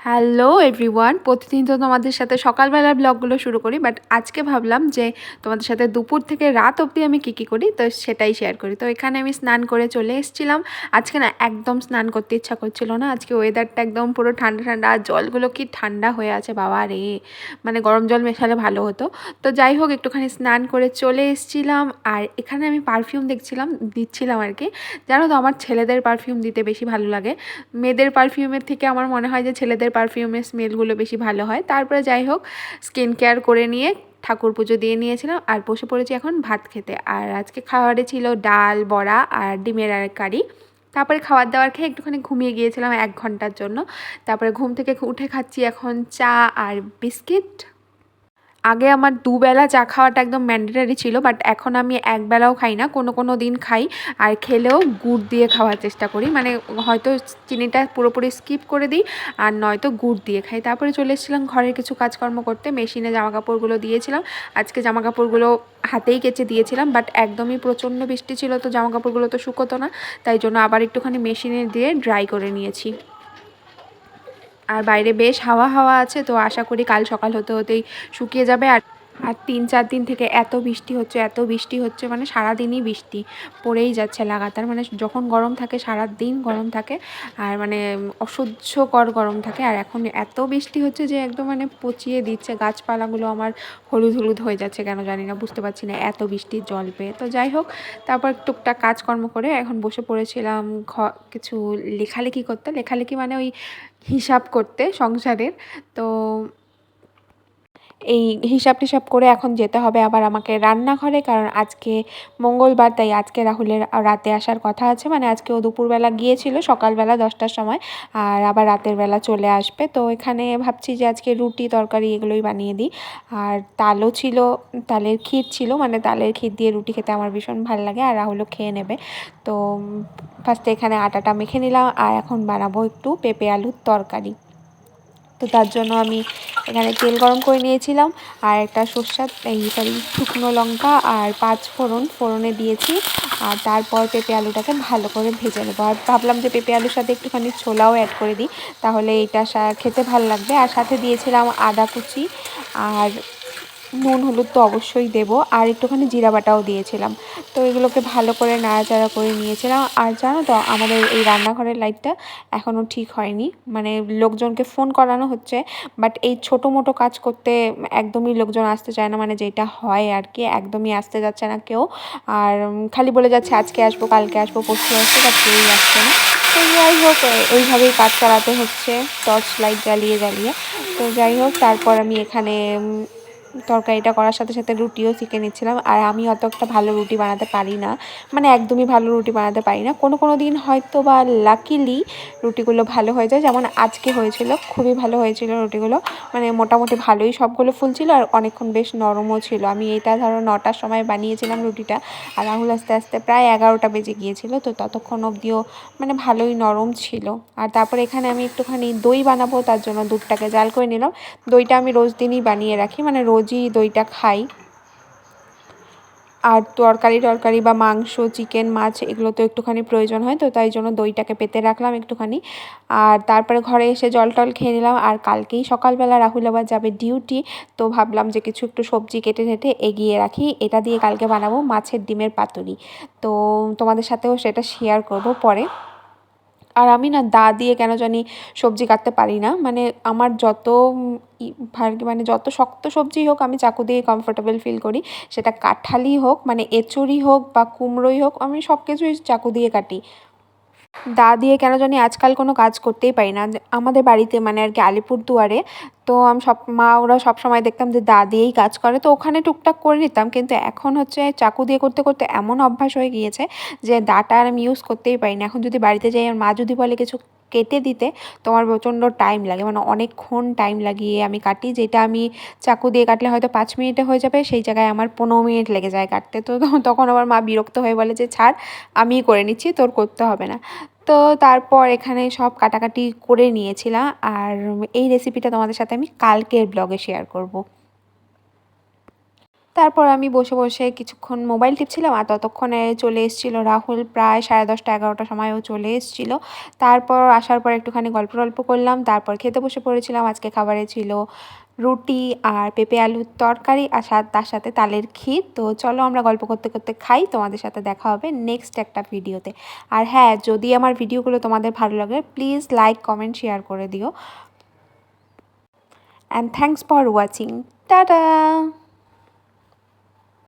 Hello everyone প্রতিদিন তো তোমাদের সাথে সকালবেলার ব্লগগুলো শুরু করি বাট আজকে ভাবলাম যে তোমাদের সাথে দুপুর থেকে রাত অবধি আমি কী কী করি, তো সেটাই শেয়ার করি। তো এখানে আমি স্নান করে চলে এসেছিলাম। আজকে না একদম স্নান করতে ইচ্ছা করছিল না। আজকে ওয়েদারটা একদম পুরো ঠান্ডা ঠান্ডা। আর জলগুলো কি ঠান্ডা হয়ে আছে, বাবা রে। মানে গরম জল মেশালে ভালো হতো। তো যাই হোক, একটুখানি স্নান করে চলে এসেছিলাম। আর এখানে আমি পারফিউম দেখছিলাম, দিচ্ছিলাম আর কি। জানো তো, আমার ছেলেদের পারফিউম দিতে বেশি ভালো লাগে। মেয়েদের পারফিউমের থেকে আমার মনে হয় যে ছেলেদের পারফিউমের স্মেলগুলো বেশি ভালো হয়। তারপরে যাই হোক স্কিন কেয়ার করে নিয়ে ঠাকুর পুজো দিয়ে নিয়েছিলাম আর বসে পড়েছি এখন ভাত খেতে। আর আজকে খাবারে ছিল ডাল, বড়া আর ডিমের আর কারি তারপরে খাবার দাবার খেয়ে একটুখানি ঘুমিয়ে গিয়েছিলাম এক ঘণ্টার জন্য। তারপরে ঘুম থেকে উঠে খাচ্ছি এখন চা আর বিস্কিট। আগে আমার দুবেলা চা খাওয়াটা একদম ম্যান্ডেটারি ছিল বাট এখন আমি একবেলাও খাই না, কোনো কোনো দিন খাই। আর খেলেও গুড় দিয়ে খাওয়ার চেষ্টা করি মানে হয়তো চিনিটা পুরোপুরি স্কিপ করে দিই, আর নয়তো গুড় দিয়ে খাই। তারপরে চলে এসেছিলাম ঘরের কিছু কাজকর্ম করতে মেশিনে জামা কাপড়গুলো দিয়েছিলাম। আজকে জামা কাপড়গুলো হাতেই কেচে দিয়েছিলাম বাট একদমই প্রচণ্ড বৃষ্টি ছিল, তো জামা কাপড়গুলো তো শুকোতো না, তাই জন্য আবার একটুখানি মেশিনে দিয়ে ড্রাই করে নিয়েছি। আর বাইরে বেশ হাওয়া হাওয়া আছে, তো আশা করি কাল সকাল হতে হতেই শুকিয়ে যাবে। আর আর তিন চার দিন থেকে এত বৃষ্টি হচ্ছে, এত বৃষ্টি হচ্ছে মানে সারাদিনই বৃষ্টি পড়েই যাচ্ছে লাগাতার। মানে যখন গরম থাকে সারা দিন গরম থাকে, আর মানে অসহ্যকর গরম থাকে। আর এখন এত বৃষ্টি হচ্ছে যে একদম মানে পচিয়ে দিচ্ছে, গাছপালাগুলো আমার হলুদ হলুদ হয়ে যাচ্ছে কেন জানি না, বুঝতে পারছি না, এত বৃষ্টির জল পেয়ে। তো যাই হোক, তারপর টুকটাক কাজকর্ম করে এখন বসে পড়েছিলাম ঘ, কিছু লেখালেখি করতে। লেখালেখি মানে ওই হিসাব করতে সংসারের। তো এই হিসাব টিসাব করে এখন যেতে হবে আবার আমাকে রান্নাঘরে, কারণ আজকে মঙ্গলবার, তাই আজকে রাহুলের রাতে আসার কথা আছে। মানে আজকে ও দুপুরবেলা গিয়েছিল, সকালবেলা দশটার সময়, আর আবার রাতের বেলা চলে আসবে। তো এখানে ভাবছি যে আজকে রুটি, তরকারি এগুলোই বানিয়ে দিই। আর তালও ছিল, তালের ক্ষীর ছিল মানে তালের ক্ষীর দিয়ে রুটি খেতে আমার ভীষণ ভালো লাগে, আর রাহুলও খেয়ে নেবে। তো ফার্স্টে এখানে আটাটা মেখে নিলাম, আর এখন বানাবো একটু পেঁপে আলুর তরকারি। তো তার জন্য আমি এখানে তেল গরম করে নিয়েছিলাম। আর একটা সর্ষা এই সরি, শুকনো লঙ্কা আর পাঁচ ফোড়ন, ফোড়নে দিয়েছি। আর তারপর পেঁপে আলুটাকে ভালো করে ভেজে নেব। আর ভাবলাম যে পেঁপে আলুর সাথে একটুখানি ছোলাও অ্যাড করে দিই, তাহলে এটা খেতে ভালো লাগবে। আর সাথে দিয়েছিলাম আদা কুচি আর নুন, হলুদ তো অবশ্যই দেবো। আর একটুখানি জিরা বাটাও দিয়েছিলাম। তো এগুলোকে ভালো করে নাড়াচাড়া করে নিয়েছিলাম। আর জানো তো, আমাদের এই রান্নাঘরের লাইটটা এখনও ঠিক হয়নি। মানে লোকজনকে ফোন করানো হচ্ছে বাট এই ছোটো মোটো কাজ করতে একদমই লোকজন আসতে চায় না। মানে যেটা হয় আর কি, একদমই আসতে যাচ্ছে না কেউ। আর খালি বলে যাচ্ছে, আজকে আসব, কালকে আসব, পরশু আসব বাট কেউই আসছে না। তো যাই হোক এইভাবেই কাজ চালাতে হচ্ছে। টর্চ লাইট জ্বালিয়ে জ্বালিয়ে। তো যাই হোক, তারপর আমি এখানে তরকারিটা করার সাথে সাথে রুটিও শিখে নিচ্ছিলাম। আর আমি অত একটা ভালো রুটি বানাতে পারি না। মানে একদমই ভালো রুটি বানাতে পারি না। কোনো কোনো দিন হয়তো বা লাকিলি রুটিগুলো ভালো হয়ে যায়। যেমন আজকে হয়েছিল, খুবই ভালো হয়েছিল রুটিগুলো। মানে মোটামুটি ভালোই সবগুলো ফুল ছিল আর অনেকক্ষণ বেশ নরমও ছিল। আমি এটা ধরো নটার সময় বানিয়েছিলাম রুটিটা। আর রাহুল আস্তে আস্তে প্রায় এগারোটা বেজে গিয়েছিল। তো ততক্ষণ অবধিও মানে ভালোই নরম ছিল। আর তারপর এখানে আমি একটুখানি দই বানাবো, তার জন্য দুধটাকে জাল করে নিলাম। দইটা আমি রোজ দিনই বানিয়ে রাখি। মানে রোজ রোজই দইটা খাই। আর তরকারি, টরকারি বা মাংস, চিকেন, মাছ, এগুলো তো একটুখানি প্রয়োজন হয়, তো তাই জন্য দইটাকে পেতে রাখলাম একটুখানি। আর তারপরে ঘরে এসে জল টল খেয়ে নিলাম। আর কালকেই সকালবেলা রাহুল আবার যাবে ডিউটি, তো ভাবলাম যে কিছু একটু সবজি কেটে টেটে এগিয়ে রাখি। এটা দিয়ে কালকে বানাবো মাছের ডিমের পাতুরি। তো তোমাদের সাথেও সেটা শেয়ার করব পরে। আর আমি না দা দিয়ে কেন জানি সবজি কাটতে পারি না। মানে আমার যত মানে যত শক্ত সবজি হোক আমি চাকু দিয়ে কমফোর্টেবল ফিল করি। সেটা কাঁঠালি হোক মানে এঁচুড়ি হোক বা কুমড়োই হোক, আমি সব কিছুই চাকু দিয়ে কাটি। দা দিয়ে কেন জানি আজকাল কোনো কাজ করতেই পারি না। আমাদের বাড়িতে মানে আর কি আলিপুরদুয়ারে, তো আমি সব, মা ওরা সব সময় দেখতাম যে দা দিয়েই কাজ করে। তো ওখানে টুকটাক করে নিতাম, কিন্তু এখন হচ্ছে চাকু দিয়ে করতে করতে এমন অভ্যাস হয়ে গিয়েছে যে দাটা আর আমি ইউজ করতেই পারি না। এখন যদি বাড়িতে যাই, আর মা যদি বলে কিছু কেটে দিতে তোমার প্রচণ্ড টাইম লাগে। মানে অনেকক্ষণ টাইম লাগিয়ে আমি কাটি, যেটা আমি চাকু দিয়ে কাটলে হয়তো পাঁচ মিনিটে হয়ে যাবে, সেই জায়গায় আমার পনেরো মিনিট লেগে যায় কাটতে। তো তখন আমার মা বিরক্ত হয়ে বলে যে, ছাড়, আমিই করে নিচ্ছি, তোর করতে হবে না। তো তারপর এখানে সব কাটাকাটি করে নিয়েছিলাম। আর এই রেসিপিটা তোমাদের সাথে আমি কালকের ব্লগে শেয়ার করব। তারপর আমি বসে বসে কিছুক্ষণ মোবাইল টিপছিলাম আর ততক্ষণে চলে এসেছিল রাহুল। প্রায় সাড়ে দশটা, এগারোটার সময়ও চলে এসেছিল। তারপর আসার পর একটুখানি গল্প টল্প করলাম, তারপর খেতে বসে পড়েছিলাম। আজকে খাবারে ছিল রুটি আর পেঁপে আলুর তরকারি আর তার সাথে তালের ক্ষীর। তো চলো আমরা গল্প করতে করতে খাই, তোমাদের সাথে দেখা হবে নেক্সট একটা ভিডিওতে। আর হ্যাঁ যদি আমার ভিডিওগুলো তোমাদের ভালো লাগে প্লিজ লাইক কমেন্ট শেয়ার করে দিও। And thanks for watching tata